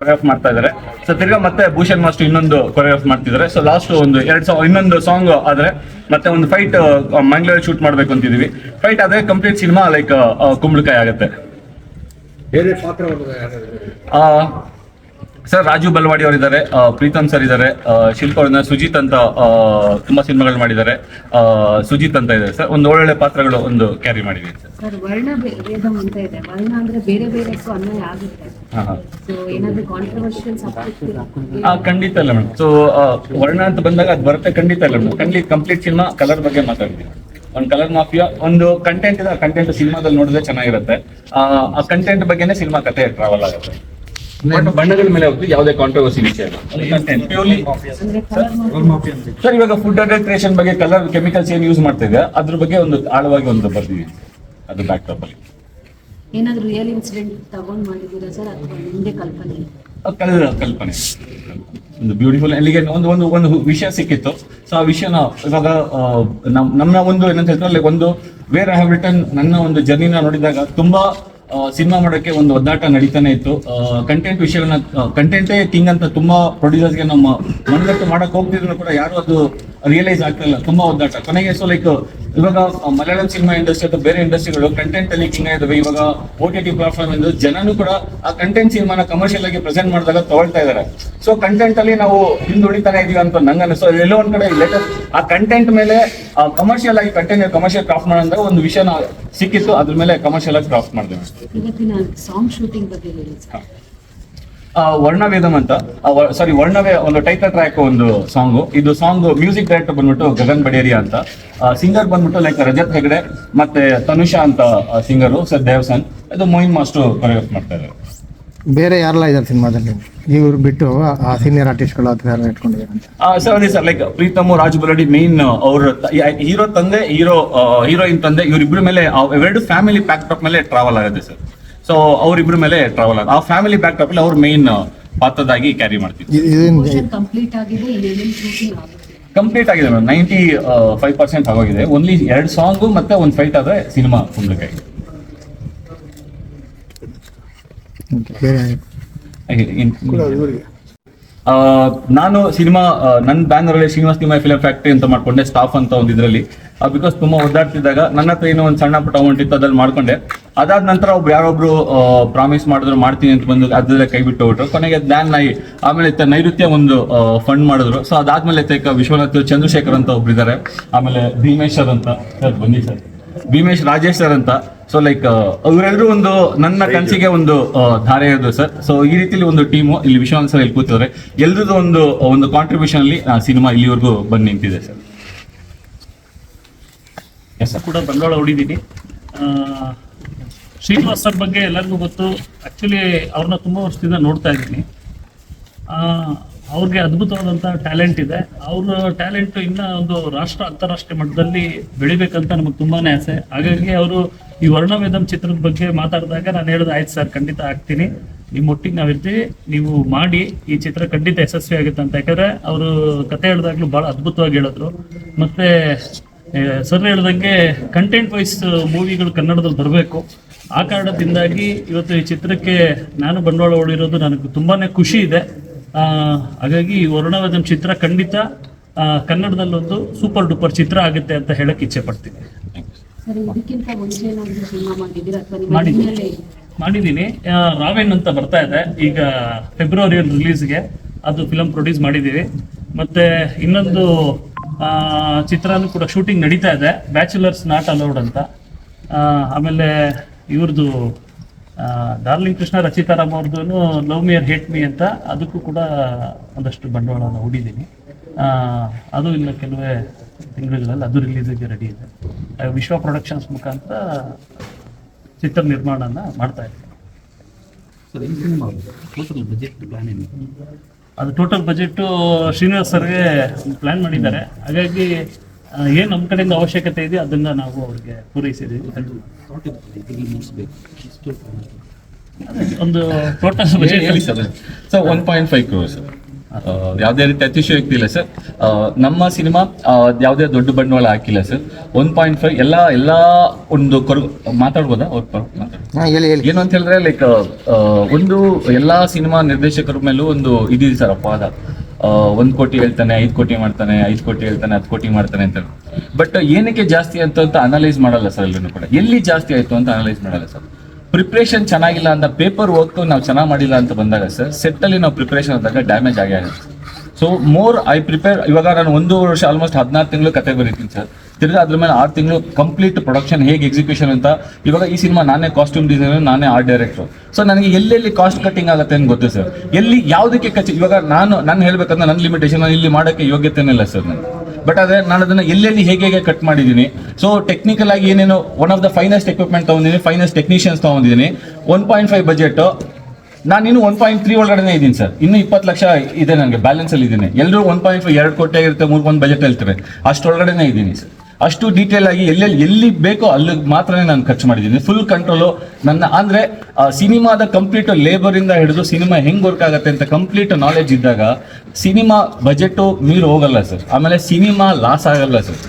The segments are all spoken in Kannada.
ಕೊರಿಯೋಗ್ರಾಫ್ ಮಾಡ್ತಾ ಇದ್ದಾರೆ ಸೊ ತಿರ್ಗಾ ಮತ್ತೆ ಭೂಷಣ್ ಮಾಸ್ಟರ್ ಇನ್ನೊಂದು ಕೊರಿಯೋಗ್ರಾಫ್ ಮಾಡ್ತಿದ್ದಾರೆ ಸೊ ಲಾಸ್ಟ್ ಒಂದು ಎರಡ್ ಸಾವಿರ ಇನ್ನೊಂದು ಸಾಂಗ್ ಆದ್ರೆ ಮತ್ತೆ ಒಂದು ಫೈಟ್ ಮಂಗ್ಳೂರ್ ಶೂಟ್ ಮಾಡ್ಬೇಕು ಅಂತಿದೀವಿ. ಫೈಟ್ ಆದ್ರೆ ಕಂಪ್ಲೀಟ್ ಸಿನಿಮಾ ಲೈಕ್ ಕುಂಬಳಕಾಯಿ ಆಗುತ್ತೆ. ಸರ್ ರಾಜು ಬಲ್ವಾಡಿ ಅವರು ಇದ್ದಾರೆ ಪ್ರೀತಮ್ ಸರ್ ಇದ್ದಾರೆ ಶಿಲ್ಪ ಅವ್ರನ್ನ ಸುಜಿತ್ ಅಂತ ತುಂಬಾ ಸಿನಿಮಾಗಳು ಮಾಡಿದ್ದಾರೆ ಸುಜಿತ್ ಅಂತ ಇದೆ ಸರ್ ಒಂದು ಒಳ್ಳೊಳ್ಳೆ ಪಾತ್ರಗಳು ಒಂದು ಕ್ಯಾರಿ ಮಾಡಿದೆ ಸರ್. ವರ್ಣ ಭೇ- ಅಂತ ಇದೆ. ವರ್ಣ ಅಂದ್ರೆ ಬೇರೆ ಬೇರೆಕ್ಕೂ ಅನ್ವಯ ಆಗುತ್ತೆ. ಹಾ ಹಾ. ಸೊ ಏನಾದ್ರು ಕಾಂಟ್ರವರ್ಷಿಯಲ್ ಸಬ್ಜೆಕ್ಟ್ ಆ, ಖಂಡಿತ ಇಲ್ಲ ಮೇಡಮ್. ಸೊ ವರ್ಣ ಅಂತ ಬಂದಾಗ ಅದು ಬರುತ್ತೆ ಖಂಡಿತ ಇಲ್ಲ ಮೇಡಮ್. ಖಂಡಿತ ಕಂಪ್ಲೀಟ್ ಸಿನಿಮಾ ಕಲರ್ ಬಗ್ಗೆ ಮಾತಾಡ್ತೀವಿ. ಒಂದು ಕಲರ್ ಮಾಫಿಯಾ ಒಂದು ಕಂಟೆಂಟ್ ಇದೆ ಆ ಕಂಟೆಂಟ್ ಸಿನಿಮಾದಲ್ಲಿ ನೋಡಿದ್ರೆ ಚೆನ್ನಾಗಿರುತ್ತೆ. ಆ, ಆ ಕಂಟೆಂಟ್ ಬಗ್ಗೆನೇ ಸಿನಿಮಾ ಕತೆ ಟ್ರಾವೆಲ್ ಆಗುತ್ತೆ. ಬಟ್ ಬಣ್ಣಗಳ ಮೇಲೆ ಹೋಗ್ತು ಯಾವುದೇ ಕಾಂಟ್ರವರ್ಸಿ ವಿಷಯ ಇಲ್ಲ. ಸರ್ ಇವಾಗ ಫುಡ್ ಅಡಲ್ಟ್ರೇಷನ್ ಬಗ್ಗೆ ಕಲರ್ ಕೆಮಿಕಲ್ಸ್ ಏನು ಯೂಸ್ ಮಾಡ್ತಾ ಇದೆ ಅದ್ರ ಬಗ್ಗೆ ಒಂದು ಆಳವಾಗಿ ಒಂದು ಬರ್ತೀವಿ ಅದು ಬ್ಯಾಕ್ ಟಾಪ್ ಅಲ್ಲಿ. ಏನಾದ್ರೂ ರಿಯಲ್ ಇನ್ಸಿಡೆಂಟ್ ತಗೊಂಡ್ ಮಾಡಿದ್ದೀರಾ ಸರ್ ಅಥವಾ ನಿಮ್ದೇ ಕಲ್ಪನೆ? ಕಳೆದ ಕಲ್ಪನೆ. ಒಂದು ಬ್ಯೂಟಿಫುಲ್ ಅಲ್ಲಿಗೆ ಒಂದು ಒಂದು ಒಂದು ವಿಷಯ ಸಿಕ್ಕಿತ್ತು. ಸೊ ಆ ವಿಷಯನ ಇವಾಗ ನಮ್ಮ ಒಂದು ಏನಂತ ಹೇಳ್ತಾರೆ like ಒಂದು ವೇರ್ ಐ ಹ್ಯಾವ್ ರಿಟರ್ನ್ ನನ್ನ ಒಂದು ಜರ್ನಿನ ನೋಡಿದಾಗ ತುಂಬಾ ಸಿನಿಮಾ ಮಾಡೋಕ್ಕೆ ಒಂದು ಒದ್ದಾಟ ನಡೀತಾನೆ ಇತ್ತು. ಕಂಟೆಂಟ್ ವಿಷಯಗಳನ್ನ ಕಂಟೆಂಟೇ ಕಿಂಗ್ ಅಂತ ತುಂಬಾ ಪ್ರೊಡ್ಯೂಸರ್ಸ್ಗೆ ನಮ್ಮ ಮನದಟ್ಟು ಮಾಡಕ್ ಹೋಗ್ತಿದ್ರು ಕೂಡ ಯಾರು ಅದು ರಿಯಲೈಸ್ ಆಗ್ತಿಲ್ಲ ತುಂಬಾ ಒದ್ದಾಟ. ಕೊನೆಗೆ ಸೊ ಲೈಕ್ ಇವಾಗ ಮಲಯಾಳಂ ಸಿನಿಮಾ ಇಂಡಸ್ಟ್ರಿ ಅಥವಾ ಬೇರೆ ಇಂಡಸ್ಟ್ರಿಗಳು ಕಂಟೆಂಟ್ ಅಲ್ಲಿ ಕಿಂಗ್ ಇದಾವೆ. ಇವಾಗ ಓ ಟಿ ಟಿ ಪ್ಲಾಟ್ಫಾರ್ಮ್ ಇಂದ ಜನನು ಕೂಡ ಆ ಕಂಟೆಂಟ್ ಸಿನಿಮಾನ ಕಮರ್ಷಿಯಲ್ ಆಗಿ ಪ್ರೆಸೆಂಟ್ ಮಾಡಿದಾಗ ತಗೊಳ್ತಾ ಇದ್ದಾರೆ ಸೊ ಕಂಟೆಂಟ್ ಅಲ್ಲಿ ನಾವು ಹಿಂದುಳಿತಾನೆ ಇದೀವಿ ಅಂತ ನಂಗೆ ಅನಿಸ್ತು ಎಲ್ಲೋ ಒಂದ್ ಕಡೆ ಲೇಟೆಸ್ಟ್ ಆ ಕಂಟೆಂಟ್ ಮೇಲೆ ಕಮರ್ಷಿಯಲ್ ಆಗಿ ಕಂಟೆಂಟ್ ಕಮರ್ಷಿಯಲ್ ಕ್ರಾಫ್ಟ್ ಮಾಡೋದಾಗ ಒಂದು ವಿಷಯ ಸಿಕ್ಕಿತ್ತು. ಅದ್ರ ಮೇಲೆ ಕಮರ್ಷಿಯಲ್ ಆಗಿ ಕ್ರಾಫ್ಟ್ ಮಾಡಿದೆ ಇವತ್ತಿನ ಸಾಂಗ್ ಶೂಟಿಂಗ್ ಬಗ್ಗೆ ಹೇಳಿ ವರ್ಣವೇದಂ ಅಂತ. ಸಾರಿ ವರ್ಣವೇ ಒಂದು ಟೈಟಲ್ ಟ್ರ್ಯಾಕ್ ಒಂದು ಸಾಂಗ್ ಇದು ಸಾಂಗ್ ಮ್ಯೂಸಿಕ್ ಡೈರೆಕ್ಟರ್ ಬಂದ್ಬಿಟ್ಟು ಗಗನ್ ಬಡೇರಿಯಾ ಅಂತ. ಸಿಂಗರ್ ಬಂದ್ಬಿಟ್ಟು ಲೈಕ್ ರಜತ್ ಹೆಗಡೆ ಮತ್ತೆ ತನುಷಾ ಅಂತ ಸಿಂಗರು ಸರ್ ದೇವಸನ್. ಇದು ಮೊಯಿನ್ ಮಾಸ್ಟರ್ ಕೊರಿಯೋಗ್ರಾಫ್ ಮಾಡ್ತಾ ಇದ್ದಾರೆ. ಬೇರೆ ಯಾರೆಲ್ಲ ಇದ್ದಾರೆ ಸಿನಿಮಾದಲ್ಲಿ ಇವ್ರು ಬಿಟ್ಟು ಆ ಸೀನಿಯರ್ ಆರ್ಟಿಸ್ಟ್ಗಳು ಅಥವಾ ಯಾರು ಇಟ್ಕೊಂಡಿದ್ದಾರೆ ಅಂತ? ಸರ್ ಅದೇ ಸರ್ ಲೈಕ್ ಪ್ರೀತಮ್ ರಾಜ್ ಬುಲಡಿ ಮೇನ್ ಅವ್ರ ಹೀರೋ ತಂದೆ ಹೀರೋ ಹೀರೋಯಿನ್ ತಂದೆ ಇವರಿಬ್ರ ಮೇಲೆ ಎರಡು ಫ್ಯಾಮಿಲಿ ಪ್ಯಾಕ್ ಟಾಪ್ ಮೇಲೆ ಟ್ರಾವೆಲ್ ಆಗುತ್ತೆ ಸರ್. ಸೊ ಅವರಿಬ್ರ ಮೇಲೆ ಟ್ರಾವೆಲ್ ಆಗ ಆ ಫ್ಯಾಮಿಲಿ ಬ್ಯಾಕ್ ಟಾಪ್ ಅಲ್ಲಿ ಅವ್ರ ಮೇನ್ ಪಾತ್ರದಾಗಿ ಕ್ಯಾರಿ ಮಾಡ್ತೀವಿ ಇದ್- ಕಂಪ್ಲೀಟ್ ಆಗಿದೆ ಏನೇನು ಶೂಟಿಂಗ್ ಆಗುತ್ತೆ? ಕಂಪ್ಲೀಟ್ ಆಗಿದೆ ಮೇಡಮ್ ನೈಂಟಿ ಫೈವ್ ಪರ್ಸೆಂಟ್ ಆಗೋಗಿದೆ. ಓನ್ಲಿ ಎರಡು ಸಾಂಗು ಮತ್ತೆ ಒಂದು ಫೈಟ್ ಆದ್ರೆ ಸಿನಿಮಾ ಕುಂಬಳಕಾಯಿ ನಾನು ಸಿನಿಮಾ ನನ್ನ ಬ್ಯಾನರ್ ಅಲ್ಲಿ ಶ್ರೀನಿವಾಸ್ ಸಿನಿಮಾ ಫಿಲಂ ಫ್ಯಾಕ್ಟ್ರಿ ಅಂತ ಮಾಡ್ಕೊಂಡೆ ಸ್ಟಾಫ್ ಅಂತ ಒಂದು ಇದರಲ್ಲಿ. ಬಿಕಾಸ್ ತುಂಬಾ ಒದ್ದಾಡ್ತಿದ್ದಾಗ ನನ್ನ ಹತ್ರ ಏನೋ ಒಂದು ಸಣ್ಣ ಪುಟ್ಟ ಅಮೌಂಟ್ ಇತ್ತು ಅದ್ರಲ್ಲಿ ಮಾಡ್ಕೊಂಡೆ. ಅದಾದ ನಂತರ ಒಬ್ರು ಯಾರೊಬ್ರು ಪ್ರಾಮಿಸ್ ಮಾಡಿದ್ರು, ಮಾಡ್ತೀನಿ ಅಂತ ಬಂದು ಅದ್ರಲ್ಲೇ ಕೈ ಬಿಟ್ಟು ಹೋಗ್ರು ಕೊನೆಗೆ ಜ್ಞಾನ್ ನಾಯಿ, ಆಮೇಲೆ ನೈಋತ್ಯ ಒಂದು ಫಂಡ್ ಮಾಡಿದ್ರು. ಸೊ ಅದಾದ್ಮೇಲೆ ತೇಕ ವಿಶ್ವನಾಥ್, ಚಂದ್ರಶೇಖರ್ ಅಂತ ಒಬ್ರು ಇದ್ದಾರೆ ಆಮೇಲೆ ಭೀಮೇಶ್ವರ್ ಅಂತ, ಸರ್, ಬನ್ನಿ ಸರ್. ಭೀಮೇಶ್ ರಾಜೇಶ್ ಸರ್ ಅಂತ ಸೊ ಲೈಕ್ ಅವರೆಲ್ಲರೂ ಒಂದು ನನ್ನ ಕನಸಿಗೆ ಒಂದು ಧಾರೆ ಇರೋದು ಸರ್. ಸೊ ಈ ರೀತಿಲಿ ಒಂದು ಟೀಮು ಇಲ್ಲಿ ವಿಶ್ವನಾಥ್ ಸರ್ ಇಲ್ಲಿ ಕೂತಿದ್ದಾರೆ ಎಲ್ರದ್ದು ಒಂದು ಒಂದು ಕಾಂಟ್ರಿಬ್ಯೂಷನ್ ಅಲ್ಲಿ ಸಿನಿಮಾ ಇಲ್ಲಿವರೆಗೂ ಬಂದು ನಿಂತಿದೆ ಸರ್. ಎಸ್ ಕೂಡ ಬಂಡವಾಳ ಹೊಡಿದೀನಿ ಶ್ರೀನಿವಾಸ್ ಸರ್ ಬಗ್ಗೆ ಎಲ್ಲರಿಗೂ ಗೊತ್ತು. ಆ್ಯಕ್ಚುಲಿ ಅವ್ರನ್ನ ತುಂಬ ವರ್ಷದಿಂದ ನೋಡ್ತಾ ಇದ್ದೀನಿ. ಅವ್ರಿಗೆ ಅದ್ಭುತವಾದಂಥ ಟ್ಯಾಲೆಂಟ್ ಇದೆ. ಅವ್ರ ಟ್ಯಾಲೆಂಟ್ ಇನ್ನೂ ಒಂದು ರಾಷ್ಟ್ರ, ಅಂತಾರಾಷ್ಟ್ರೀಯ ಮಟ್ಟದಲ್ಲಿ ಬೆಳಿಬೇಕಂತ ನಮಗೆ ತುಂಬಾ ಆಸೆ. ಹಾಗಾಗಿ ಅವರು ಈ ವರ್ಣವೇದಂ ಚಿತ್ರದ ಬಗ್ಗೆ ಮಾತಾಡಿದಾಗ ನಾನು ಹೇಳಿದೆ, ಆಯ್ತು ಸರ್, ಖಂಡಿತ ಆಗ್ತೀನಿ ನಿಮ್ಮ ಒಟ್ಟಿಗೆ ನಾವಿರ್ತೀವಿ. ನೀವು ಮಾಡಿ, ಈ ಚಿತ್ರ ಖಂಡಿತ ಯಶಸ್ವಿ ಆಗುತ್ತೆ ಅಂತ. ಯಾಕಂದ್ರೆ ಅವರು ಕತೆ ಹೇಳಿದಾಗಲೂ ಭಾಳ ಅದ್ಭುತವಾಗಿ ಹೇಳಿದ್ರು. ಮತ್ತೆ ಸರ್ ಹೇಳ್ದಂಗೆ ಕಂಟೆಂಟ್ ವೈಸ್ ಮೂವಿಗಳು ಕನ್ನಡದಲ್ಲಿ ಬರಬೇಕು. ಆ ಕಾರಣದಿಂದಾಗಿ ಇವತ್ತು ಈ ಚಿತ್ರಕ್ಕೆ ನಾನು ಬಂಡವಾಳ ಹೊಡಿರೋದು ನನಗೆ ತುಂಬಾನೇ ಖುಷಿ ಇದೆ. ಹಾಗಾಗಿ ಈ ವರ್ಣವೇದಂ ಚಿತ್ರ ಖಂಡಿತ ಕನ್ನಡದಲ್ಲೊಂದು ಸೂಪರ್ ಡೂಪರ್ ಚಿತ್ರ ಆಗುತ್ತೆ ಅಂತ ಹೇಳಕ್ ಇಚ್ಛೆ ಪಡ್ತೀನಿ. ಮಾಡಿದ್ದೀನಿ. ರಾವೇನ್ ಅಂತ ಬರ್ತಾ ಇದೆ. ಈಗ ಫೆಬ್ರವರಿಯಲ್ಲಿ ರಿಲೀಸ್ಗೆ ಅದು ಫಿಲಮ್ ಪ್ರೊಡ್ಯೂಸ್ ಮಾಡಿದ್ದೀವಿ. ಮತ್ತೆ ಇನ್ನೊಂದು ಚಿತ್ರನೂ ಕೂಡ ಶೂಟಿಂಗ್ ನಡೀತಾ ಇದೆ. ಬ್ಯಾಚುಲರ್ಸ್ ನಾಟ್ ಅಲೌಡ್ ಅಂತ. ಆಮೇಲೆ ಇವ್ರದ್ದು ಡಾರ್ಲಿಂಗ್ ಕೃಷ್ಣ ರಚಿತಾರಾಮ್ ಅವ್ರದ್ದು ಲವ್ ಮಿಯರ್ ಹೇಟ್ ಮಿ ಅಂತ ಅದಕ್ಕೂ ಕೂಡ ಒಂದಷ್ಟು ಬಂಡವಾಳನ ಹೂಡಿದ್ದೀನಿ. ಅದು ಇನ್ನು ಕೆಲವೇ ತಿಂಗಳುಗಳಲ್ಲಿ ಅದು ರಿಲೀಸಿಗೆ ರೆಡಿ ಇದೆ. ವಿಶ್ವ ಪ್ರೊಡಕ್ಷನ್ಸ್ ಮುಖಾಂತರ ಚಿತ್ರ ನಿರ್ಮಾಣನ ಮಾಡ್ತಾ ಇದ್ದೀನಿ. ಅದು ಟೋಟಲ್ ಬಜೆಟ್ ಶ್ರೀನಿವಾಸ್ ಸರ್ಗೆ ಪ್ಲ್ಯಾನ್ ಮಾಡಿದ್ದಾರೆ. ಹಾಗಾಗಿ ಏನು ನಮ್ಮ ಕಡೆಯಿಂದ ಅವಶ್ಯಕತೆ ಇದೆ ಅದನ್ನ ನಾವು ಅವ್ರಿಗೆ ಪೂರೈಸಿದ್ವಿ. ಅದೇ, ಒಂದು ಟೋಟಲ್ ಬಜೆಟ್ ಹೇಳಿ sir. Sir one point five ಯಾವುದೇ ರೀತಿ ಅತಿಶಯೋಕ್ತಿ ಇಲ್ಲ ಸರ್. ನಮ್ಮ ಸಿನಿಮಾ ಯಾವುದೇ ದೊಡ್ಡ ಬಂಡವಾಳ ಹಾಕಿಲ್ಲ ಸರ್. ಒನ್ ಪಾಯಿಂಟ್ ಫೈವ್ ಎಲ್ಲ ಎಲ್ಲ ಒಂದು ಕೊರಗು ಮಾತಾಡ್ಬೋದಾ? ಅವ್ರ ಪರ ಹೇಳಿ ಹೇಳಿ. ಏನು ಅಂತ ಹೇಳಿದ್ರೆ ಲೈಕ್ ಒಂದು ಎಲ್ಲಾ ಸಿನಿಮಾ ನಿರ್ದೇಶಕರ ಮೇಲೂ ಒಂದು ಇದಿದೆ ಸರ್ ಅಪ್ಪ ಆ, ಒಂದ್ ಕೋಟಿ ಹೇಳ್ತಾನೆ, ಐದ್ ಕೋಟಿ ಮಾಡ್ತಾನೆ, ಐದ್ ಕೋಟಿ ಹೇಳ್ತಾನೆ, ಹತ್ತು ಕೋಟಿ ಮಾಡ್ತಾನೆ ಅಂತ ಬಟ್ ಏನಕ್ಕೆ ಜಾಸ್ತಿ ಅಂತ ಅಂತ ಅನಲೈಸ್ ಮಾಡಲ್ಲ ಸರ್ ಎಲ್ಲರೂ ಕೂಡ. ಎಲ್ಲಿ ಜಾಸ್ತಿ ಆಯ್ತು ಅಂತ ಅನಲೈಸ್ ಮಾಡಲ್ಲ ಸರ್ ಪ್ರಿಪ್ರೇಷನ್ ಚೆನ್ನಾಗಿಲ್ಲ ಅಂತ ಪೇಪರ್ ವರ್ಕ್ ನಾವು ಚೆನ್ನಾಗಿ ಮಾಡಿಲ್ಲ ಅಂತ ಬಂದಾಗ ಸರ್ ಸೆಟ್ ಅಲ್ಲಿ ನಾವು ಪ್ರಿಪ್ರೇಷನ್ ಆದಾಗ ಡ್ಯಾಮೇಜ್ ಆಗೇ ಆಗುತ್ತೆ. ಸೊ ಮೋರ್ ಐ ಪ್ರಿಪೇರ್ ಇವಾಗ ನಾನು ಒಂದು ವರ್ಷ ಆಲ್ಮೋಸ್ಟ್ ಹದಿನಾರು ತಿಂಗಳು ಕತೆ ಬರೀತೀನಿ ಸರ್ ತಿರ್ಗಾ ಅದ್ರ ಮೇಲೆ ಆರು ತಿಂಗಳು ಕಂಪ್ಲೀಟ್ ಪ್ರೊಡಕ್ಷನ್ ಹೇಗೆ ಎಕ್ಸಿಕ್ಯೂಷನ್ ಅಂತ, ಇವಾಗ ಈ ಸಿನಿಮಾ ನಾನೇ ಕಾಸ್ಟ್ಯೂಮ್ ಡಿಸೈನರ್ ನಾನೇ ಆರ್ಟ್ ಡೈರೆಕ್ಟರ್ ಸೊ ನನಗೆ ಎಲ್ಲೆಲ್ಲಿ ಕಾಸ್ಟ್ ಕಟ್ಟಿಂಗ್ ಆಗುತ್ತೆ ಅಂತ ಗೊತ್ತು ಸರ್ ಎಲ್ಲಿ ಯಾವುದಕ್ಕೆ ಕಚ್ಚಿ ಇವಾಗ ನಾನು ನಾನು ಹೇಳ್ಬೇಕಂದ್ರೆ ನನ್ನ ಲಿಮಿಟೇಷನ್ ನಾನು ಇಲ್ಲಿ ಮಾಡೋಕ್ಕೆ ಯೋಗ್ಯತೆನೇ ಇಲ್ಲ ಸರ್ ನನಗೆ ಬಟ್ ಆದರೆ ನಾನು ಅದನ್ನು ಎಲ್ಲೆಲ್ಲಿ ಹೇಗೆ ಹೇಗೆ ಕಟ್ ಮಾಡಿದ್ದೀನಿ ಸೊ ಟೆಕ್ನಿಕಲ್ ಆಗಿ ಏನೇನು one of the finest equipment ತೊಗೊಂಡಿದ್ದೀನಿ ಫೈನೆಸ್ಟ್ ಟೆಕ್ನಿಷಿಯನ್ಸ್ ತೊಗೊಂಡಿದ್ದೀನಿ. ಒನ್ ಪಾಯಿಂಟ್ ಫೈವ್ ಬಜೆಟ್ ನಾನು ಇನ್ನು ಒನ್ ಪಾಯಿಂಟ್ ತ್ರೀ ಒಳಗಡೆ ಇದ್ದೀನಿ ಸರ್. ಇನ್ನು ಇಪ್ಪತ್ತು ಲಕ್ಷ ಇದೆ ನನಗೆ ಬ್ಯಾಲೆನ್ಸ್ ಅಲ್ಲಿ ಇದ್ದೀನಿ. ಎಲ್ಲರೂ ಒನ್ ಪಾಯಿಂಟ್ ಎರಡು ಕೋಟಿ ಇರುತ್ತೆ ಮೂರು ಒಂದು ಬಜೆಟ್ ಹೇಳ್ತಾರೆ ಅಷ್ಟೊಳಗಡೆನೇ ಇದ್ದೀನಿ ಸರ್. ಅಷ್ಟು ಡೀಟೇಲ್ ಆಗಿ ಎಲ್ಲೆಲ್ಲಿ, ಎಲ್ಲಿ ಬೇಕೋ ಅಲ್ಲಿ ಮಾತ್ರನೇ ನಾನು ಖರ್ಚು ಮಾಡಿದ್ದೀನಿ. ಫುಲ್ ಕಂಟ್ರೋಲು ನನ್ನ, ಅಂದ್ರೆ ಸಿನಿಮಾದ ಕಂಪ್ಲೀಟ್ ಲೇಬರ್ ಇಂದ ಹಿಡಿದು ಸಿನಿಮಾ ಹೆಂಗೆ ವರ್ಕ್ ಆಗುತ್ತೆ ಅಂತ ಕಂಪ್ಲೀಟ್ ನಾಲೆಜ್ ಇದ್ದಾಗ ಸಿನಿಮಾ ಬಜೆಟ್ ಮೀರು ಹೋಗಲ್ಲ ಸರ್. ಆಮೇಲೆ ಸಿನಿಮಾ ಲಾಸ್ ಆಗಲ್ಲ ಸರ್.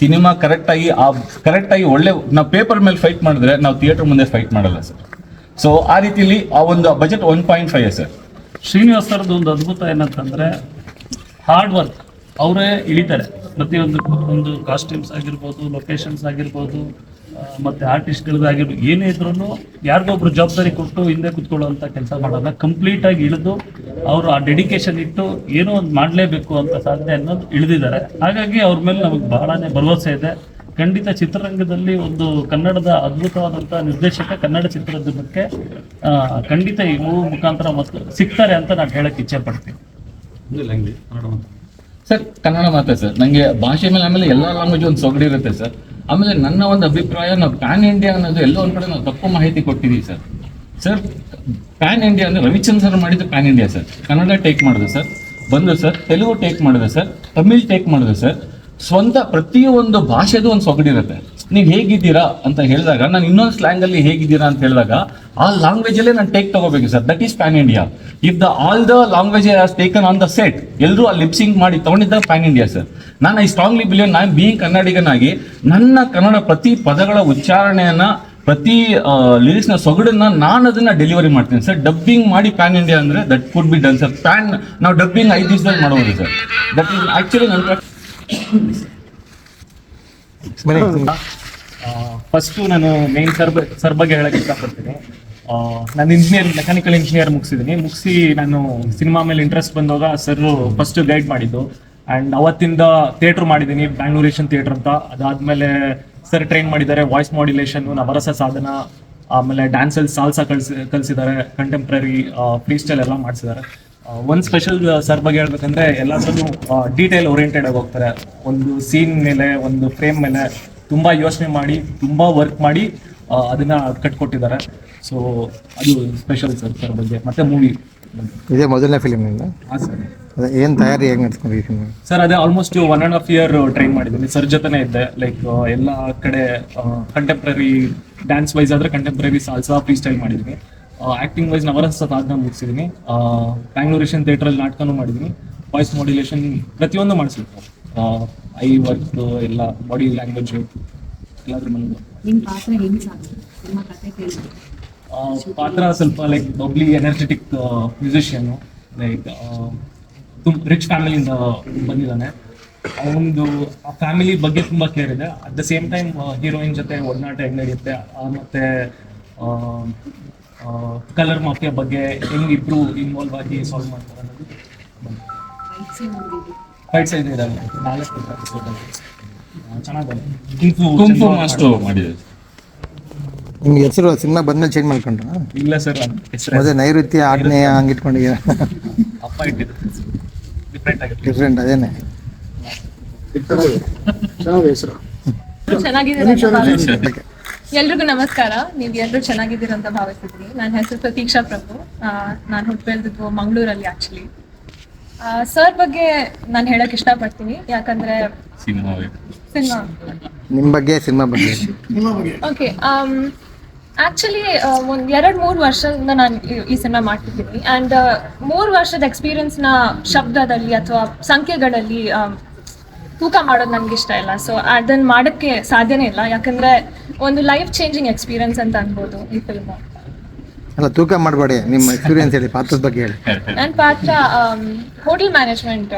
ಸಿನಿಮಾ ಕರೆಕ್ಟಾಗಿ ಆ ಕರೆಕ್ಟಾಗಿ ಒಳ್ಳೆ, ನಾವು ಪೇಪರ್ ಮೇಲೆ ಫೈಟ್ ಮಾಡಿದ್ರೆ ನಾವು ಥಿಯೇಟರ್ ಮುಂದೆ ಫೈಟ್ ಮಾಡಲ್ಲ ಸರ್. ಸೊ ಆ ರೀತಿಯಲ್ಲಿ ಆ ಒಂದು budget one point five sir Srinivas ಸರ್ದು ಒಂದು ಅದ್ಭುತ ಏನಂತಂದ್ರೆ ಹಾರ್ಡ್ ವರ್ಕ್ ಅವರೇ ಇಳಿತಾರೆ. ಪ್ರತಿಯೊಂದು ಒಂದು ಕಾಸ್ಟ್ಯೂಮ್ಸ್ ಆಗಿರ್ಬೋದು ಲೊಕೇಶನ್ಸ್ ಆಗಿರ್ಬೋದು ಮತ್ತೆ ಆರ್ಟಿಸ್ಟ್ಗಳದ್ದಾಗಿರ್ಬೋದು ಏನೇ ಇದ್ರೂ ಯಾರಿಗೊಬ್ರು ಜವಾಬ್ದಾರಿ ಕೊಟ್ಟು ಹಿಂದೆ ಕುತ್ಕೊಳ್ಳುವಂಥ ಕೆಲಸ ಮಾಡಲ್ಲ. ಕಂಪ್ಲೀಟ್ ಆಗಿ ಇಳಿದು ಅವರು ಆ ಡೆಡಿಕೇಶನ್ ಇಟ್ಟು ಏನೋ ಒಂದು ಮಾಡಲೇಬೇಕು ಅಂತ ಸಾಧನೆ ಅನ್ನೋದು ಇಳಿದಿದ್ದಾರೆ. ಹಾಗಾಗಿ ಅವ್ರ ಮೇಲೆ ನಮಗೆ ಬಹಳನೇ ಭರವಸೆ ಇದೆ. ಖಂಡಿತ ಚಿತ್ರರಂಗದಲ್ಲಿ ಒಂದು ಕನ್ನಡದ ಅದ್ಭುತವಾದಂತಹ ನಿರ್ದೇಶಕ ಕನ್ನಡ ಚಿತ್ರೋದ್ಯಮಕ್ಕೆ ಖಂಡಿತ ಈ ಮೂವಿ ಮುಖಾಂತರ ಮತ್ತು ಸಿಗ್ತಾರೆ ಅಂತ ನಾನು ಹೇಳಕ್ ಇಚ್ಛೆ ಪಡ್ತೀನಿ. ಸರ್ ಕನ್ನಡ ಮಾತ್ರ ಸರ್. ನನಗೆ ಭಾಷೆ ಮೇಲೆ ಆಮೇಲೆ ಎಲ್ಲ ಲ್ಯಾಂಗ್ವೇಜ್ ಒಂದು ಸೊಗಡಿ ಇರುತ್ತೆ ಸರ್. ಆಮೇಲೆ ನನ್ನ ಒಂದು ಅಭಿಪ್ರಾಯ ನಾವು ಪ್ಯಾನ್ ಇಂಡಿಯಾ ಅನ್ನೋದು ಎಲ್ಲೋ ಒಂದ್ ಕಡೆ ನಾವು ತಪ್ಪು ಮಾಹಿತಿ ಕೊಟ್ಟಿದ್ದೀವಿ ಸರ್. ಸರ್ ಪ್ಯಾನ್ ಇಂಡಿಯಾ ಅಂದ್ರೆ ರವಿಚಂದ್ರ ಸರ್ ಮಾಡಿದ್ದು pan India sir. Kannada take ಮಾಡಿದೆ ಸರ್. ಬಂದು ಸರ್. ತೆಲುಗು ಟೇಕ್ ಮಾಡಿದೆ ಸರ್. ತಮಿಳ್ ಟೇಕ್ ಮಾಡಿದೆ ಸರ್. ಸ್ವಂತ ಪ್ರತಿಯೊಂದು ಭಾಷೆದು ಒಂದು ಸೊಗಡಿರುತ್ತೆ ನೀವು ಹೇಗಿದ್ದೀರಾ ಅಂತ ಹೇಳಿದಾಗ, ನಾನು ಇನ್ನೊಂದು ಸ್ಲ್ಯಾಂಗ್ ಅಲ್ಲಿ ಹೇಗಿದ್ದೀರಾ ಅಂತ ಹೇಳಿದಾಗ, ಆ ಲ್ಯಾಂಗ್ವೇಜ್ ಅಲ್ಲೇ ನಾನು ಟೇಕ್ ತಗೋಬೇಕು sir. That is pan India if the all the language as taken on the set ಎಲ್ಲರೂ ಆ ಲಿಪ್ಸಿಂಗ್ ಮಾಡಿ ತಗೊಂಡಿದ್ದ ಪ್ಯಾನ್ ಇಂಡಿಯಾ ಸರ್. ನಾನು ಐ ಸ್ಟ್ರಾಂಗ್ಲಿ ಬಿಲೀವ್ ನಾನು ಬೀಯಿಂಗ್ ಕನ್ನಡಿಗನಾಗಿ, ನನ್ನ ಕನ್ನಡ ಪ್ರತಿ ಪದಗಳ ಉಚ್ಚಾರಣೆಯನ್ನ, ಪ್ರತಿ ಲಿರಿಕ್ಸ್ನ ಸೊಗಡನ್ನ ನಾನು ಅದನ್ನ ಡೆಲಿವರಿ ಮಾಡ್ತೀನಿ ಸರ್. ಡಬ್ಬಿಂಗ್ ಮಾಡಿ ಪ್ಯಾನ್ ಇಂಡಿಯಾ ಅಂದ್ರೆ that could be done sir pan ನಾವು ಡಬ್ಬಿಂಗ್ ಐದು ದಿವಸದಲ್ಲಿ ಮಾಡಬಹುದು ಸರ್. ದಟ್ ಇಸ್ ಆಕ್ಚುಲಿ ನನ್ನ ಫಸ್ಟು ನಾನು ಮೇನ್ ಸರ್ ಸರ್ ಬಗ್ಗೆ ಹೇಳಕ್ ಇಷ್ಟಪಡ್ತೀನಿ. ನಾನು ಇಂಜಿನಿಯರ್ ಮೆಕ್ಯಾನಿಕಲ್ ಇಂಜಿನಿಯರ್ ಮುಗಿಸಿದ್ದೀನಿ ಮುಗಿಸಿ ನಾನು ಸಿನಿಮಾ ಮೇಲೆ ಇಂಟ್ರೆಸ್ಟ್ ಬಂದಾಗ ಸರ್ ಫಸ್ಟ್ ಗೈಡ್ ಮಾಡಿದ್ದು. ಅಂಡ್ ಅವತ್ತಿಂದ ಥಿಯೇಟರ್ ಮಾಡಿದ್ದೀನಿ ಬ್ಯಾಂಗ್ಳೂರೇಷನ್ ಥಿಯೇಟರ್ ಅಂತ. ಅದಾದಮೇಲೆ ಸರ್ ಟ್ರೈನ್ ಮಾಡಿದ್ದಾರೆ ವಾಯ್ಸ್ ಮಾಡ್ಯುಲೇಷನ್ ನವರಸ ಸಾಧನ, ಆಮೇಲೆ ಡ್ಯಾನ್ಸಲ್ಲಿ ಸಾಲ್ಸ ಕಳ್ಸಿ ಕಲಿಸಿದ್ದಾರೆ ಕಂಟೆಂಪ್ರರಿ ಫ್ರೀ ಸ್ಟೈಲ್ ಎಲ್ಲ ಮಾಡಿಸಿದ್ದಾರೆ. ಒಂದು ಸ್ಪೆಷಲ್ ಸರ್ ಬಗ್ಗೆ ಹೇಳ್ಬೇಕಂದ್ರೆ ಎಲ್ಲದರಲ್ಲೂ ಡೀಟೇಲ್ ಓರಿಯೆಂಟೆಡ್ ಆಗಿ ಹೋಗ್ತಾರೆ. ಒಂದು ಸೀನ್ ಮೇಲೆ ಒಂದು ಫ್ರೇಮ್ ಮೇಲೆ ತುಂಬ ಯೋಚನೆ ಮಾಡಿ ತುಂಬ ವರ್ಕ್ ಮಾಡಿ ಅದನ್ನ ಕಟ್ಕೊಟ್ಟಿದ್ದಾರೆ. ಸೊ ಅದು ಸ್ಪೆಷಲ್ ಸರ್ ಸರ್ ಬಗ್ಗೆ. ಮತ್ತೆ ಮೂವಿ ಇದೇ ಮೊದಲನೇ ಫಿಲಿಮ್ನಿಂದ? ಹಾಂ ಸರ್. ಅದೇ ಏನು ತಯಾರಿ ಹೇಗೆ ನಡೆಸ್ಕೊಂಡಿದ್ದೀನಿ ಸರ್ ಅದೇ almost one and half year train ಮಾಡಿದ್ದೀನಿ. ಸರ್ ಜೊತೆನೇ ಇದ್ದೆ. ಲೈಕ್ ಎಲ್ಲ ಕಡೆ ಕಂಟೆಂಪ್ರರಿ ಡ್ಯಾನ್ಸ್ ವೈಸ್ ಆದರೆ ಕಂಟೆಂಪ್ರರಿ ಸಾಲ್ಸಾ ಫ್ರೀ ಸ್ಟೈಲ್ ಮಾಡಿದ್ದೀನಿ. Acting wise Navarasa Sadhana ಮುಗಿಸಿದ್ದೀನಿ theatre ಥಿಯೇಟ್ರಲ್ಲಿ ನಾಟಕನೂ ಮಾಡಿದ್ದೀನಿ ವಾಯ್ಸ್ ಮಾಡ್ಯುಲೇಷನ್ ಪ್ರತಿಯೊಂದು ಮಾಡಿಸಿದ್ರು ಐ ವರ್ಕ್ ಎಲ್ಲ ಬಾಡಿ ಲ್ಯಾಂಗ್ವೇಜ್ ಎಲ್ಲಾದ್ರೂ ಪಾತ್ರ ಸ್ವಲ್ಪ ಲೈಕ್ ಒಬ್ಲಿ ಎನರ್ಜೆಟಿಕ್ ಮ್ಯೂಸಿಷಿಯನು ಲೈಕ್ ತುಂಬ ರಿಚ್ ಫ್ಯಾಮಿಲಿಯಿಂದ ಬಂದಿದ್ದಾನೆ. ಅವನದು ಆ ಫ್ಯಾಮಿಲಿ ಬಗ್ಗೆ ತುಂಬ ಕೇರ್ ಇದೆ. At the same time heroine ಜೊತೆ ಒಡನಾಟ ಹೆಂಗ್ ನಡೆಯುತ್ತೆ ಮತ್ತೆ ಕಲರ್ ಮಾಫಿಯಾ ಬಗ್ಗೆ ಹೆಂಗ್ ಇಬ್ರು ಇನ್ವಾಲ್ವ್ ಆಗಿ ಸಾಲ್ವ್ ಮಾಡ್ತಾರೆ ಅನ್ನೋದು ಫೈಟ್ ಸೀನ್ ನೋಡಿದ್ವಿ ಇದಾವೆ ನಾಲ್ಕು. ಚೆನ್ನಾಗಿದೆ. ಮಾಸ್ಟರ್ ಮಾಡಿದೆ. ನಿಮ್ಗೆ ಹೆಸರು ಸಿನಿಮಾ ಬಂದ್ಮೇಲೆ ಚೇಂಜ್ ಮಾಡ್ಕೊಂಡ್ರ? ಇಲ್ಲ ಸರ್ ಅದೇ ನೈಋತ್ಯ ಆಗ್ನೇಯ ಹಂಗಿಟ್ಕೊಂಡಿ ಅಪ್ಪ ಇಟ್ಟಿದ್ದು. ಡಿಫ್ರೆಂಟ್ ಅದೇನೆ. ಚೆನ್ನಾಗಿ ಹೆಸರು. ಭಾವಿಸ್ತೀನಿ. ಎಲ್ರಿಗೂ ನಮಸ್ಕಾರ. ನೀವು ಎಲ್ಲರೂ ಚೆನ್ನಾಗಿದ್ದೀರಾ ಅಂತ ಭಾವಿಸಿದ್ರಿ ನನ್ನ ಹೆಸರು ಪ್ರತೀಕ್ಷಾ ಪ್ರಭು. ನಾನು ಹುಟ್ಟು ಬೆಳೆದಿದ್ದು ಮಂಗಳೂರಲ್ಲಿ ಆಕ್ಚುಲಿ ಸರ್ ಬಗ್ಗೆ ನಾನು ಹೇಳಕ್ ಇಷ್ಟಪಡ್ತೀನಿ. ಯಾಕಂದ್ರೆ ಸಿನಿಮಾ ಸಿನಿಮಾ. ನಿಮ್ಮ ಬಗ್ಗೆ ಸಿನಿಮಾ ಬಗ್ಗೆ. ಓಕೆ ಆಕ್ಚುಲಿ ಒಂದ್ ಎರಡ್ ಮೂರು ವರ್ಷದಿಂದ ನಾನು ಈ- ಸಿನಿಮಾ ಮಾಡ್ತಿದ್ದೀನಿ. ಅಂಡ್ ಮೂರು ವರ್ಷದ ಎಕ್ಸ್ಪೀರಿಯನ್ಸ್ನ ಶಬ್ದದಲ್ಲಿ ಅಥವಾ ಸಂಖ್ಯೆಗಳಲ್ಲಿ ತೂಕ ಮಾಡೋದು ನನ್ಗೆ ಇಷ್ಟ ಇಲ್ಲ. ಸೊ ಅದನ್ನ ಮಾಡೋಕ್ಕೆ ಸಾಧ್ಯನೇ ಇಲ್ಲ. ಯಾಕಂದ್ರೆ ಒಂದು ಲೈಫ್ ಚೇಂಜಿಂಗ್ ಎಕ್ಸ್ಪೀರಿಯನ್ಸ್ ಅಂತ ಅನ್ಬೋದು ಈ ಫಿಲ್ಮ್ ಅಲ್ಲ ತೂಕ ಮಾಡಬೇಡಿ. ನಿಮ್ಮ ಎಕ್ಸ್ಪೀರಿಯನ್ಸ್ ಹೇಳಿ ಪಾತ್ರದ ಬಗ್ಗೆ ಹೇಳಿ. ನನ್ನ ಪಾತ್ರ ಹೋಟೆಲ್ ಮ್ಯಾನೇಜ್ಮೆಂಟ್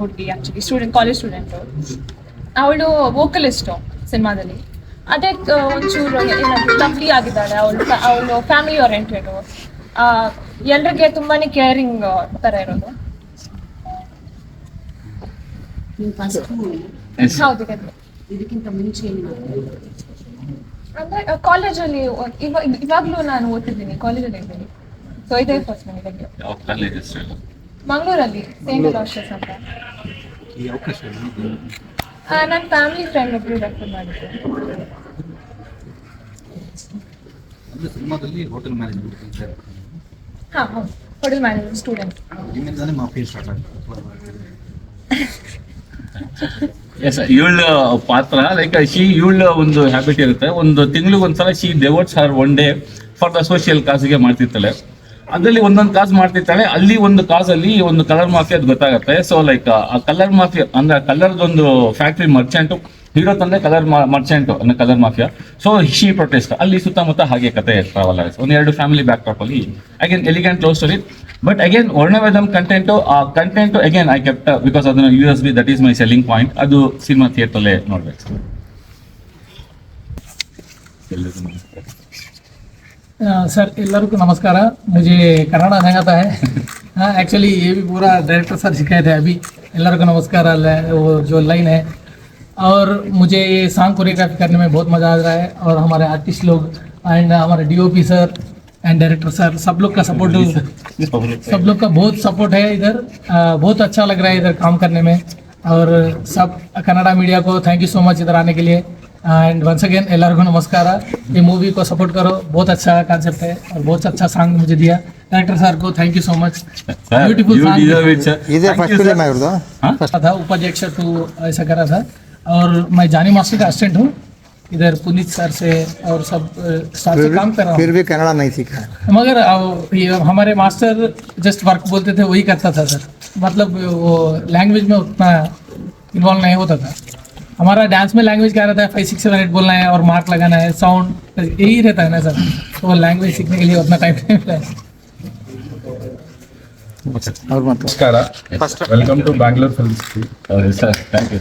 ಹುಡುಗಿ ಆಕ್ಚುಲಿ ಸ್ಟೂಡೆಂಟ್ ಕಾಲೇಜ್ ಸ್ಟೂಡೆಂಟು ಅವಳು ವೋಕಲಿಸ್ಟು ಸಿನಿಮಾದಲ್ಲಿ. ಅದೇ ಒಂಚೂರು ಏನಾದ್ರು ಲವ್ಲಿ ಆಗಿದ್ದಾಳೆ. ಅವಳು ಅವಳು ಫ್ಯಾಮಿಲಿ ಓರಿಯೆಂಟೆಡು ಎಲ್ರಿಗೆ ತುಂಬಾನೇ ಕೇರಿಂಗ್ ಥರ ಇರೋದು. ನೀವು ಫಸ್ಟ್. ಇದಕ್ಕಿಂತ ಮುಂಚೆ? ಅಂದ್ರೆ ಕಾಲೇಜಲ್ಲಿ ಇವಾಗ ಇವಾಗಲೂ ನಾನು ಓದ್ತಿದ್ದೀನಿ ಕಾಲೇಜಲ್ಲಿ ಇದ್ದೀನಿ. ಸೊ ಇದೇ ಫಸ್ಟ್ ನನಗೆ ಮಂಗಳೂರಲ್ಲಿ ಸೇಮ್ ಲಾಸ್ಟ್ ಅಂತ. ಈ ಅವಕಾಶ ನನ್ನ ಫ್ಯಾಮಿಲಿ ಫ್ರೆಂಡ್ ಒಬ್ರು ರೆಫರ್ ಮಾಡಿದ್ರು. ಅಂದ್ರೆ ಸಿನಿಮಾದಲ್ಲಿ ಹೋಟೆಲ್ ಮ್ಯಾನೇಜ್ಮೆಂಟ್ ಹಾಂ ಹೌದು. ಹೋಟೆಲ್ ಮ್ಯಾನೇಜ್ಮೆಂಟ್ ಸ್ಟೂಡೆಂಟ್ ನಿಮ್ಮಿಂದಾನೇ ಮಾಫಿ ಸ್ಟಾರ್ಟ್ ಆಗುತ್ತೆ ಎಸ್ ಇವಳ ಪಾತ್ರ ಲೈಕ್ ಶಿ ಇವಳ ಒಂದು ಹ್ಯಾಬಿಟ್ ಇರುತ್ತೆ. ಒಂದು ತಿಂಗಳಿಗೆ ಒಂದ್ಸಲ she devotes her one day for the social ಕಾಸ್ಗೆ ಮಾಡ್ತಿರ್ತಾಳೆ. ಅದರಲ್ಲಿ ಒಂದೊಂದು ಕಾಸ್ ಮಾಡ್ತಿರ್ತಾಳೆ. ಅಲ್ಲಿ ಒಂದು ಕಾಸಲ್ಲಿ ಒಂದು ಕಲರ್ ಮಾಫಿಯಾ ಅದು ಗೊತ್ತಾಗುತ್ತೆ. ಸೊ ಲೈಕ್ ಆ ಕಲರ್ ಮಾಫಿಯಾ ಅಂದ್ರೆ ಕಲರ್ದೊಂದು ಫ್ಯಾಕ್ಟ್ರಿ ಮರ್ಚೆಂಟು ಹೀರೋ ತಂದೆ ಕಲರ್ ಮರ್ಚೆಂಟ್ ಅಂದ್ರೆ colour mafia so she protest ಅಲ್ಲಿ ಸುತ್ತಮುತ್ತ ಹಾಗೆ ಕತೆ ಟ್ರಾವೆಲ್ ಒಂದು ಎರಡು ಫ್ಯಾಮಿಲಿ ಬ್ಯಾಕ್ ಡ್ರಾಪ್ ಅಲ್ಲಿ. Again elegant close story but again ವರ್ಣವೇದಂ content ಆ content again I kept because ಅದನ್ನ U S P that is my selling point ಅದು ಸಿನಿಮಾ ಥಿಯೇಟರ್ಲ್ಲೇ ನೋಡ್ಬೇಕು ಎಲ್ಲರಿಗೂ ನಮಸ್ಕಾರ सर एल्लर को नमस्कार मुझे कन्नड़ नहीं आता है हाँ एक्चुअली ये भी पूरा डायरेक्टर सर सिखाए थे अभी एल्लर को नमस्कार ल- वो जो लाइन है और मुझे ये सॉन्ग कोरियोग्राफी करने में बहुत मज़ा आ रहा है और हमारे आर्टिस्ट लोग एंड हमारे DOP sir and director sir सब लोग का सपोर्ट सब लोग का बहुत सपोर्ट है इधर। बहुत अच्छा लग रहा है इधर काम करने में। और सब कनाडा मीडिया को थैंक यू सो मच इधर आने के लिए। एंड वंस अगेन एलआर को नमस्कार। ये मूवी को सपोर्ट करो। बहुत अच्छा कॉन्सेप्ट है और बहुत अच्छा सॉन्ग मुझे दिया। डायरेक्टर सर को thank you so much beautiful था उपाध्यक्ष तू ऐसा करा था। और मैं जानी मास्टर का असिस्टेंट हूँ। इधर पुलिस सर से और सब साथ से काम कर रहा फिर भी कनाडा नहीं सीखा? है मगर ये हमारे मास्टर जस्ट वर्क बोलते थे वही करता था सर। मतलब वो लैंग्वेज में उतना इन्वॉल्व नहीं होता था। हमारा डांस में लैंग्वेज क्या रहता है? फाइव सिक्स सेवन एट बोलना है और मार्क लगाना है साउंड यही रहता है ना सर। तो लैंग्वेज सीखने के लिए उतना टाइम नहीं मिला नमस्कार welcome to Bangalore film sir thank you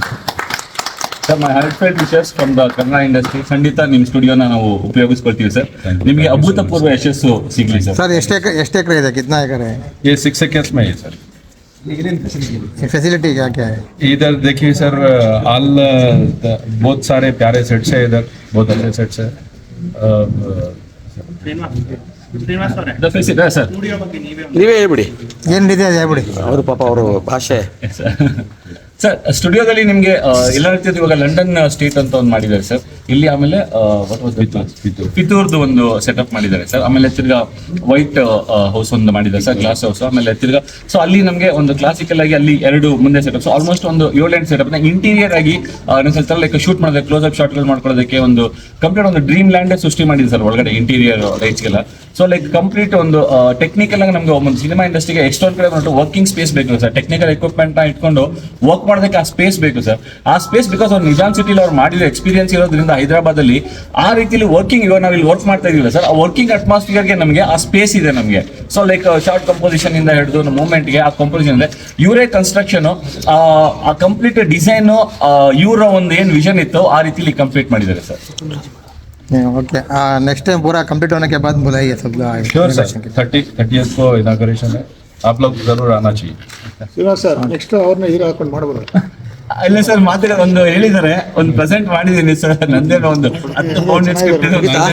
sir thank you sir my heartfelt wishes from the Kannada industry ಖಂಡಿತ ನಿಮ್ಮ ಸ್ಟುಡಿಯೋನ ನಾವು ಉಪಯೋಗಿಸ್ಕೊಳ್ತೀವಿ ಸರ್ ನಿಮಗೆ ಅಭೂತಪೂರ್ವ ಯಶಸ್ಸು ಸಿಗ್ಲಿ ಸರ್ सर ಎಷ್ಟು ಎಕರೆ ಎಷ್ಟು ಎಕರೆ ಇದೆ कितना एकड़ है ये सिक्स एकर्स में है सर ये फैसिलिटी क्या क्या है इधर देखिए सर ऑल बहुत सारे प्यारे सेट्स है इधर बहुत अच्छे सेट्स है ದ ಫೆಸಿಲಿಟಿ ಸರ್ ನೀವೇ ಹೇಳ್ಬಿಡಿ ಏನಿದೆ ಅದು ಹೇಳ್ಬಿಡಿ ಅವರು ಪಾಪ ಅವರು ಭಾಷೆ ಸರ್ ಸ್ಟುಡಿಯೋದಲ್ಲಿ ನಿಮಗೆ ಎಲ್ಲ ರೀತಿಯ ಇವಾಗ ಲಂಡನ್ ಸ್ಟೇಟ್ ಅಂತ ಒಂದು ಮಾಡಿದ್ದಾರೆ ಸರ್. ಇಲ್ಲಿ ಆಮೇಲೆ ಪಿತೂರ್ದು ಒಂದು ಸೆಟಪ್ ಮಾಡಿದ್ದಾರೆ ಸರ್. ಆಮೇಲೆ ತಿರ್ಗಾ ವೈಟ್ ಹೌಸ್ ಒಂದು ಮಾಡಿದ್ದಾರೆ ಸರ್ ಗ್ಲಾಸ್ ಹೌಸ್ ಆಮೇಲೆ ತಿರ್ಗಾ ಸೊ ಅಲ್ಲಿ ನಮಗೆ ಒಂದು ಕ್ಲಾಸಿಕಲ್ ಆಗಿ ಅಲ್ಲಿ ಎರಡು ಮುಂದೆ ಸೆಟಪ್ ಸೊ ಆಲ್ಮೋಸ್ಟ್ ಒಂದು ಏಳೆಂಟು ಸೆಟಪ್ ಇಂಟೀರಿಯರ್ ಆಗಿ ಸ್ವಲ್ಪ ಲೈಕ್ ಶೂಟ್ ಮಾಡೋದಕ್ಕೆ ಕ್ಲೋಸ್ ಅಪ್ ಶಾಟ್ಗಳು ಮಾಡ್ಕೊಳ್ಳೋದಕ್ಕೆ ಒಂದು ಕಂಪ್ಲೀಟ್ ಒಂದು ಡ್ರೀಮ್ ಲ್ಯಾಂಡ್ ಸೃಷ್ಟಿ ಮಾಡಿದೆ ಸರ್ ಒಳಗಡೆ ಇಂಟೀರಿಯರ್ ಲೈಟ್ಸ್ಗೆಲ್ಲ ಸೊ ಲೈಕ್ ಕಂಪ್ಲೀಟ್ ಒಂದು ಟೆಕ್ನಿಕಲ್ ಆಗಿ ನಮಗೆ ಒಂದು ಸಿನಿಮಾ ಇಂಡಸ್ಟ್ರಿಗೆ ಎಕ್ಸ್ಟೋನ್ ಕಡೆ ಒಂದು ವರ್ಕಿಂಗ್ ಸ್ಪೇಸ್ ಬೇಕು ಸರ್. ಟೆಕ್ನಿಕಲ್ ಎಕ್ವಿಪ್ಮೆಂಟ್ ಇಟ್ಕೊಂಡು ವರ್ಕ್ ಮಾಡೋದಕ್ಕೆ ಆ ಸ್ಪೇಸ್ ಬೇಕು ಸರ್ ಆ ಸ್ಪೇಸ್ ಬಿಕಾಸ್ ಅವ್ರು ನಿಜಾನ್ ಸಿಟಿಲಿ ಅವ್ರು ಮಾಡಿರೋ ಎಕ್ಸ್ಪೀರಿಯನ್ಸ್ ಇರೋದ್ರಿಂದ ಹೈದರಾಬಾದ್ ಅಲ್ಲಿ ಆ ರೀತಿಲಿ ವರ್ಕಿಂಗ್ ಇವಾಗ ನಾವು ಇಲ್ಲಿ ವರ್ಕ್ ಮಾಡ್ತಾ ಇದೀವಿ ಸರ್ ಆ ವರ್ಕಿಂಗ್ ಅಟ್ಮಾಸ್ಫಿಯರ್ಗೆ ನಮಗೆ ಆ ಸ್ಪೇಸ್ ಇದೆ ನಮಗೆ ಸೊ ಲೈಕ್ ಶಾರ್ಟ್ ಕಂಪೋಸಿಷನ್ ಇಂದ ಹಿಡಿದು ಮೂವ್ಮೆಂಟ್ಗೆ ಆ ಕಂಪೋಸಿಷನ್ ಇದೆ ಇವರೇ ಕನ್ಸ್ಟ್ರಕ್ಷನ್ ಆ ಕಂಪ್ಲೀಟ್ ಡಿಸೈನ್ ಇವರ ಒಂದು ಏನು ವಿಷನ್ ಇತ್ತು ಆ ರೀತಿಲಿ ಕಂಪ್ಲೀಟ್ ಮಾಡಿದ್ದಾರೆ ಸರ್ ओके नेक्स्ट टाइम पूरा कंप्लीट होने के बाद बुलाइए सब लोग श्योर सर थर्टी थर्टी को इनाग्रेशन है आप लोग जरूर आना चाहिए ಶ್ರೀನಿವಾಸ್ ಸರ್ ನೆಕ್ಸ್ಟ್ ಅವ್ರನ್ನ ಹೀರೋ ಹಾಕೊಂಡು ಮಾಡ್ಬೋದು ಇಲ್ಲ ಸರ್ ಮಾತಾಡೋದು ಒಂದು ಹೇಳಿದ್ದಾರೆ ಒಂದು ಪ್ರೆಸೆಂಟ್ ಮಾಡಿದ್ದೀನಿ ಸರ್ ನಂದೇನೋ ಒಂದು ಹತ್ತು ಪೌಂಡ್ ಸ್ಕ್ರಿಪ್ಟ್